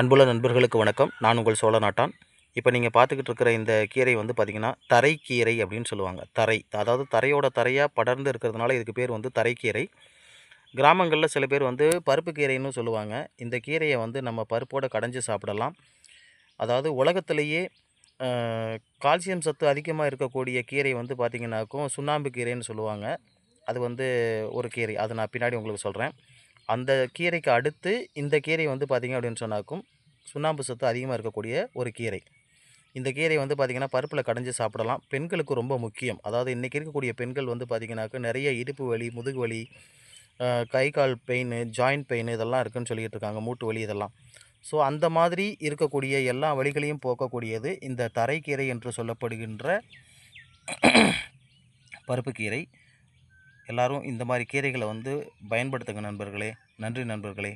அன்புள்ள நண்பர்களுக்கு வணக்கம். நான் உங்கள் சோழ நாட்டான். இப்போ நீங்கள் பார்த்துக்கிட்டு இருக்கிற இந்த கீரை வந்து பார்த்திங்கன்னா தரைக்கீரை அப்படின்னு சொல்லுவாங்க. தரை. அதாவது தரையோட தரையாக படர்ந்து இருக்கிறதுனால இதுக்கு பேர் வந்து தரைக்கீரை கிராமங்களில் சில பேர் வந்து பருப்பு கீரைன்னு சொல்லுவாங்க. இந்த கீரையை வந்து நம்ம பருப்போடு கடைஞ்சி சாப்பிடலாம். அதாவது உலகத்திலேயே கால்சியம் சத்து அதிகமாக இருக்கக்கூடிய கீரை வந்து பார்த்திங்கனாக்கும் சுண்ணாம்பு கீரைன்னு சொல்லுவாங்க. அது வந்து ஒரு கீரை. அதை நான் பின்னாடி உங்களுக்கு சொல்கிறேன் அந்த கீரைக்கு அடுத்து இந்த கீரை வந்து பார்த்திங்க அப்படின்னு சொன்னாக்கும் சுண்ணாம்பு சத்து அதிகமாக இருக்கக்கூடிய ஒரு கீரை. இந்த கீரை வந்து பார்த்திங்கன்னா பருப்பில் கடைஞ்சி சாப்பிடலாம். பெண்களுக்கு ரொம்ப முக்கியம். அதாவது இன்றைக்கி இருக்கக்கூடிய பெண்கள் வந்து பார்த்திங்கனாக்கா நிறைய இடுப்பு வலி முதுகு வலி கை கால் பெயின் ஜாயிண்ட் பெயின் இதெல்லாம் இருக்குதுன்னு சொல்லிட்டு இருக்காங்க. மூட்டு வலி இதெல்லாம். ஸோ அந்த மாதிரி இருக்கக்கூடிய எல்லா வழிகளையும் போக்கக்கூடியது இந்த தரைக்கீரை என்று சொல்லப்படுகின்ற பருப்பு கீரை. எல்லாரும் இந்த மாதிரி கீரைகளை வந்து பயன்படுத்துங்க நண்பர்களே. நன்றி நண்பர்களே.